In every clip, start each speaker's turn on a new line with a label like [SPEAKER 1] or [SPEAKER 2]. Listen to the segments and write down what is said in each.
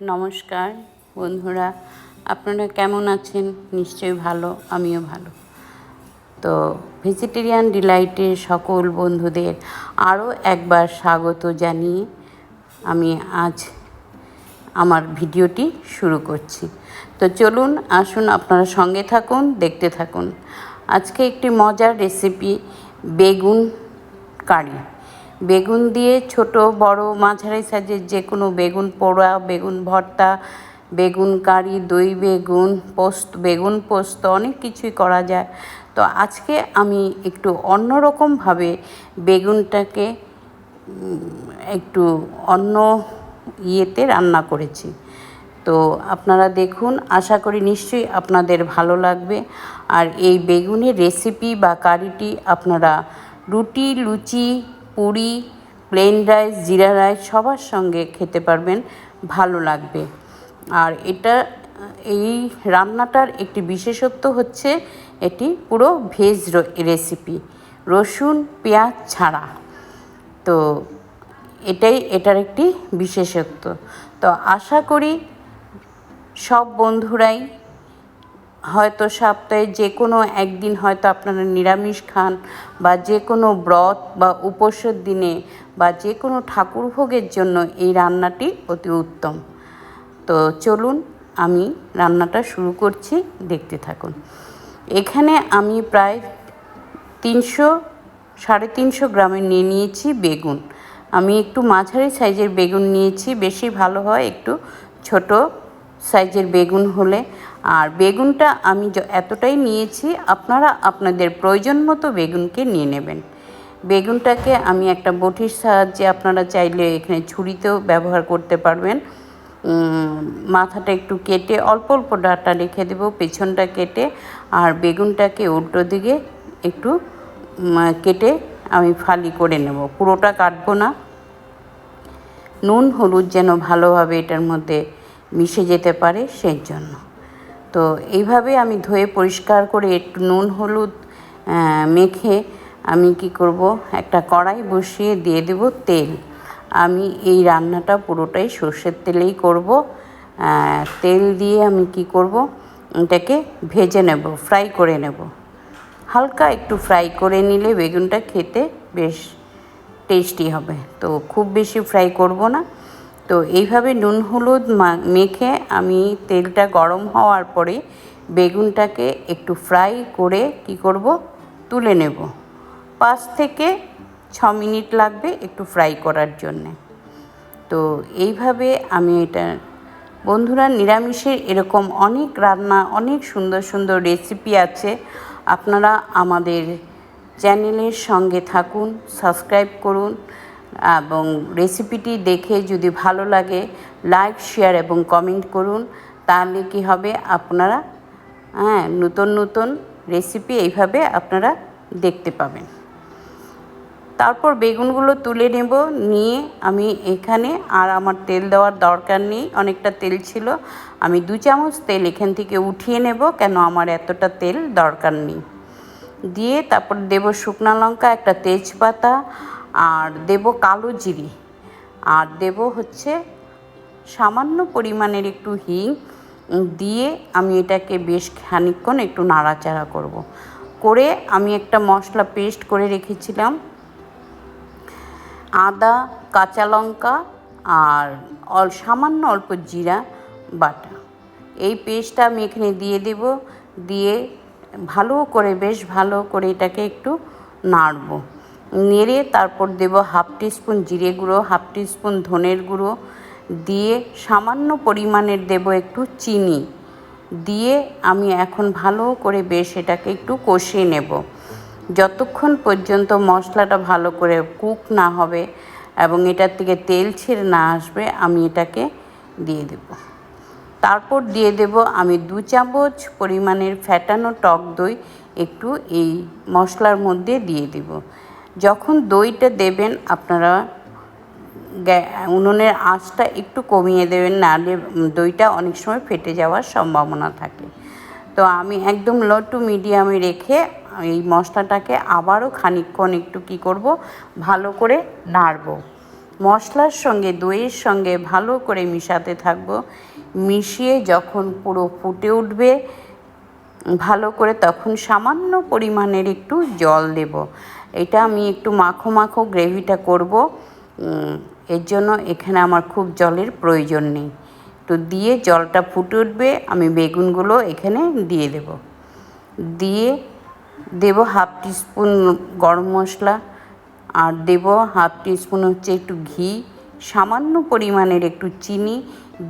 [SPEAKER 1] নমস্কার, বন্ধুরা। আপনারা কেমন আছেন? নিশ্চয়ই ভালো, আমিও ভালো। তো ভেজিটেরিয়ান ডিলাইটের সকল বন্ধুদের আরও একবার স্বাগত জানিয়ে আমি আজ আমার ভিডিওটি শুরু করছি। তো চলুন, আসুন, আপনারা সঙ্গে থাকুন, দেখতে থাকুন। আজকে একটি মজার রেসিপি বেগুন কারি। বেগুন দিয়ে ছোট, বড়, মাঝারি সাইজের যে কোনো বেগুন পোড়া, বেগুন ভর্তা, বেগুন কারি, দই বেগুন, পোস্ত বেগুন পোস্ত, অনেক কিছুই করা যায়। তো আজকে আমি একটু অন্যরকমভাবে বেগুনটাকে একটু অন্য ইয়েতে রান্না করেছি। তো আপনারা দেখুন, আশা করি নিশ্চয়ই আপনাদের ভালো লাগবে। আর এই বেগুনের রেসিপি বা কারিটি আপনারা রুটি, লুচি পুরি প্লেন রাইস জিরা রাইস সবার সঙ্গে খেতে পারবেন, ভালো লাগবে। আর এটা, এই রান্নাটার একটি বিশেষত্ব হচ্ছে এটি পুরো ভেজ রেসিপি রসুন, পেঁয়াজ ছাড়া। তো এটাই, এটার একটি বিশেষত্ব। তো আশা করি সব বন্ধুরাই হয়তো সপ্তাহে যে কোনো একদিন হয়তো আপনারা নিরামিষ খান বা যে কোনো ব্রত বা উপোসের দিনে বা যে কোনো ঠাকুর ভোগের জন্য এই রান্নাটি অতি উত্তম। তো চলুন আমি রান্নাটা শুরু করছি, দেখতে থাকুন। এখানে আমি প্রায় তিনশো, সাড়ে তিনশো গ্রামে নিয়ে নিয়েছি বেগুন। আমি একটু মাঝারি সাইজের বেগুন নিয়েছি, বেশি ভালো হয় একটু ছোট সাইজের বেগুন হলে। আর বেগুনটা আমি এতটাই নিয়েছি, আপনারা আপনাদের প্রয়োজন মতো বেগুনকে নিয়ে নেবেন। বেগুনটাকে আমি একটা বটির সাহায্যে আপনারা চাইলে এখানে ছুরিতেও ব্যবহার করতে পারবেন। মাথাটা একটু কেটে অল্প অল্প ডাটা রেখে দেবো, পেছনটা কেটে আর বেগুনটাকে উল্টো দিকে একটু কেটে আমি ফালি করে নেব। পুরোটা কাটবো না। নুন, হলুদ যেন ভালোভাবে এটার মধ্যে মিশে যেতে পারে, সেই জন্য। তো এইভাবে আমি ধুয়ে পরিষ্কার করে একটু নুন, হলুদ মেখে আমি কি করব? একটা কড়াই বসিয়ে দিয়ে দেব তেল। আমি এই রান্নাটা পুরোটাই সর্ষের তেলেই করব। তেল দিয়ে আমি কি করব? এটাকে ভেজে নেব, ফ্রাই করে নেব। হালকা একটু ফ্রাই করে নিলে বেগুনটা খেতে বেশ টেস্টি হবে। তো খুব বেশি ফ্রাই করব না। তো এইভাবে নুন, হলুদ মেখে আমি তেলটা গরম হওয়ার পরে বেগুনটাকে একটু ফ্রাই করে কি করব? তুলে নেব। পাঁচ থেকে ছ মিনিট লাগবে একটু ফ্রাই করার জন্যে। তো এইভাবে আমি এটা, বন্ধুরা নিরামিষের এরকম অনেক রান্না, অনেক সুন্দর সুন্দর রেসিপি আছে। আপনারা আমাদের চ্যানেলের সঙ্গে থাকুন, সাবস্ক্রাইব করুন। এবং রেসিপিটি দেখে যদি ভালো লাগে লাইক শেয়ার এবং কমেন্ট করুন। তাহলে কি হবে? আপনারা হ্যাঁ নতুন নতুন রেসিপি এইভাবে আপনারা দেখতে পাবেন। তারপর বেগুনগুলো তুলে নেব, নিয়ে আমি এখানে, আর আমার তেল দেওয়ার দরকার নেই, অনেকটা তেল ছিল। আমি দু চামচ তেল এখান থেকে উঠিয়ে নেব, কেন আমার এতটা তেল দরকার নেই। দিয়ে তারপর দেব শুকনো লঙ্কা, একটা তেজপাতা, আর দেব কালো জিরি। আর দেব হচ্ছে সামান্য পরিমাণের একটু হিং দিয়ে আমি এটাকে বেশ খানিকক্ষণ একটু নাড়াচাড়া করব। করে আমি একটা মশলা পেস্ট করে রেখেছিলাম। আদা, কাঁচা লঙ্কা, আর অল, সামান্য অল্প জিরা বাটা। এই পেস্টটা আমি এখানে দিয়ে দেব। দিয়ে ভালো করে, বেশ ভালো করে এটাকে একটু নাড়ব। নেড়ে তারপর দেব হাফ টিস্পুন জিরে গুঁড়ো, হাফ টিস্পুন ধনের গুঁড়ো, দিয়ে সামান্য পরিমাণের দেব একটু চিনি। দিয়ে আমি এখন ভালো করে বেশ এটাকে একটু কষিয়ে নেব। যতক্ষণ পর্যন্ত মশলাটা ভালো করে কুক না হবে এবং এটার থেকে তেল ছেড়ে না আসবে, আমি এটাকে দিয়ে দেব। তারপর দিয়ে দেব আমি দু চামচ পরিমাণের ফ্যাটানো টক দই একটু এই মশলার মধ্যে দিয়ে দেব। যখন দইটা দেবেন, আপনারা উনুনের আঁচটা একটু কমিয়ে দেবেন, নাহলে দইটা অনেক সময় ফেটে যাওয়ার সম্ভাবনা থাকে। তো আমি একদম লো টু মিডিয়ামে রেখে এই মশলাটাকে আবারও খানিকক্ষণ একটু কি করব, ভালো করে নাড়ব। মশলার সঙ্গে, দইয়ের সঙ্গে ভালো করে মিশাতে থাকব। মিশিয়ে যখন পুরো ফুটে উঠবে, ভালো করে তখন সামান্য পরিমাণের একটু জল দেব। এটা আমি একটু মাখো মাখো গ্রেভিটা করব। এর জন্য এখানে আমার খুব জলের প্রয়োজন নেই। তো দিয়ে জলটা ফুটে উঠবে, আমি বেগুনগুলো এখানে দিয়ে দেব। দিয়ে দেব হাফ টিস্পুন গরম মশলা। আর দেব হাফ টিস্পুন হচ্ছে একটু ঘি, সামান্য পরিমাণের একটু চিনি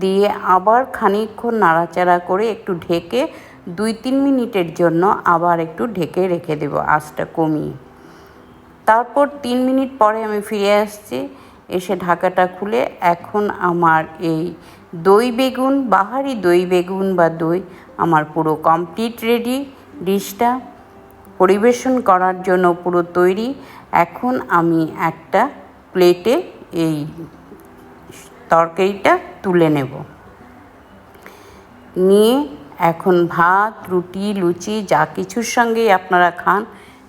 [SPEAKER 1] দিয়ে আবার খানিকক্ষণ নাড়াচাড়া করে একটু ঢেকে দুই তিন মিনিটের জন্য আবার একটু ঢেকে রেখে দেব আঁচটা কমিয়ে। তারপর তিন মিনিট পরে আমি ফিরে আসছি, এসে ঢাকাটা খুলে এখন আমার এই দই বেগুন, বাহারি দই বেগুন বা দই আমার পুরো কমপ্লিট রেডি, ডিশটা পরিবেশন করার জন্য পুরো তৈরি। এখন আমি একটা প্লেটে এই তরকারিটা তুলে নেব। নিয়ে এখন ভাত, রুটি, লুচি, যা কিছুর সঙ্গেই আপনারা খান,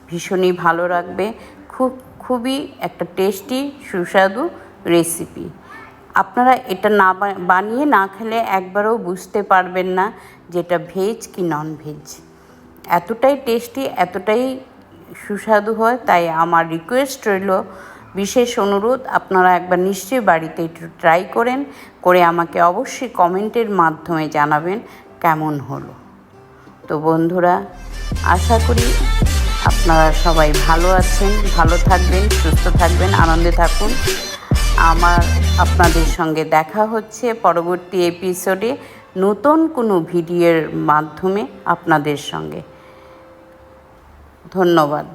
[SPEAKER 1] ভীষণই ভালো লাগবে। খুব, খুবই একটা টেস্টি, সুস্বাদু রেসিপি। আপনারা এটা না বানিয়ে না খেলে একবারও বুঝতে পারবেন না যেটা ভেজ কি নন ভেজ এতটাই টেস্টি, এতটাই সুস্বাদু হয়, তাই আমার রিকোয়েস্ট রইল। বিশেষ অনুরোধ, আপনারা একবার নিশ্চয়ই বাড়িতে একটু ট্রাই করেন, করে আমাকে অবশ্যই কমেন্টের মাধ্যমে জানাবেন কেমন হলো। তো বন্ধুরা, আশা করি আপনারা সবাই ভালো আছেন, ভালো থাকবেন, সুস্থ থাকবেন, আনন্দে থাকুন। আমার আপনাদের সঙ্গে দেখা হচ্ছে পরবর্তী এপিসোডে নতুন কোনো ভিডিওর মাধ্যমে আপনাদের সঙ্গে। ধন্যবাদ।